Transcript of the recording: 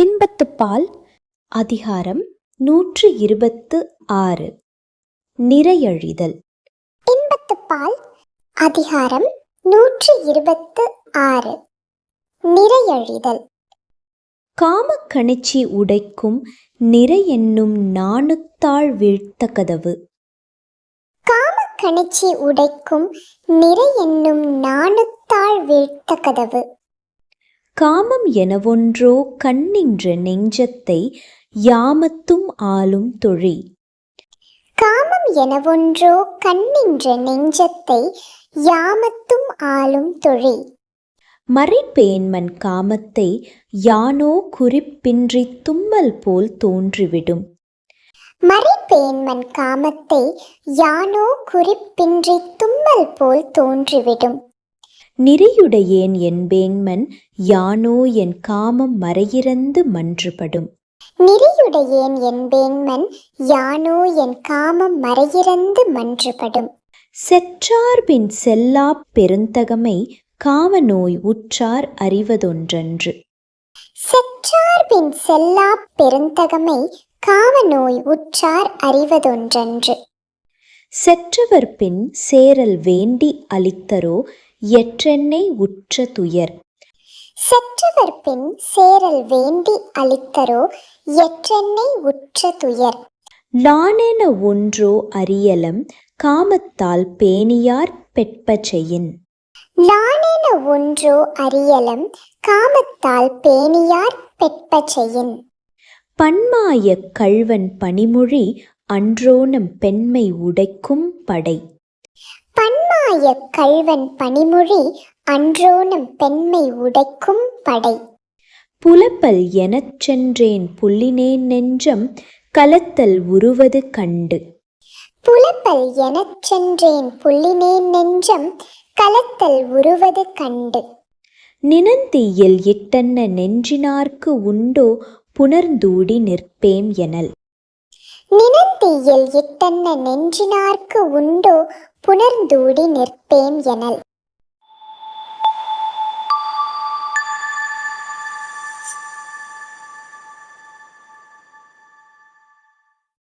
இன்பத்துப்பால் அதிகாரம் நூற்று இருபத்து ஆறு. நிறையழிதல். இன்பத்துப்பால் அதிகாரம் நூற்று இருபத்து ஆறு. நிறையழிதல். காமக்கணிச்சி உடைக்கும் நிறை என்னும் நாணுத்தாள் வீழ்த்த கதவு. கணிச்சி உடைக்கும் நிறை என்னும் நாணுத்தாள் வீழ்த்த கதவு. காமம் எனவொன்றோ கண்ணின்ற நெஞ்சத்தை யாமத்தும் ஆளும் தொழி. காமம் எனவொன்றோ கண்ணின்ற நெஞ்சத்தை யாமத்தும் ஆளும் தொழி. மறைப்பேன்மன் காமத்தை யானோ குறிப்பின்றி தும்மல் போல் தோன்றிவிடும். மறைப்பேன்மன் காமத்தை யானோ குறிப்பின்றி தும்மல் போல் தோன்றிவிடும். நெறியுடையேன் என்பேன்மன் யானோ என் காமம் மறையிறந்து மன்றுபடும். நெறியுடையேன் என்பேன்மன் யானோ என் காமம் மறையிறந்து மன்றுபடும். செற்றார்பின் செல்லாப் பெருந்தகமை காமநோய் உற்றார் அறிவதொன்றன்று. செற்றார்பின் செல்லா பெருந்தகமை காமநோய் உற்றார் அறிவதொன்றன்று. செற்றவர் பின் சேரல் வேண்டி அளித்தரோ எற்றென்னை உற்ற துயர். செற்றவர் பின் சேரல் வேண்டி அளித்தரோ எற்றென்னை உற்ற துயர். லானென ஒன்றோ அறியலம் காமத்தால் பேணியார் பெட்பச்செயின் நானென ஒன்றோ அறியலம் காமத்தால் பேணியார் பெட்பச்செயின் பன்மாய கள்வன் பணிமொழி அன்றோனம் பெண்மை உடைக்கும் படை. பன்மாய கள்வன் பணிமொழி அன்றோனம் பெண்மை உடைக்கும் படை. புலப்பல் எனச் சென்றேன் புல்லினேன் நெஞ்சம் கலத்தல் உருவது கண்டு. புலப்பல் எனச் சென்றேன் புல்லினேன் நெஞ்சம் கலத்தல் உருவது கண்டு. நினந்தீயில் இட்டன்ன நெஞ்சினார்க்கு உண்டோ புணர்ந்தூடி நிற்பேம் எனல். நினந்தீயில் இட்டன்ன நெஞ்சினார்க்கு உண்டோ புணர்ந்தூடி நிற்பேம் எனல்.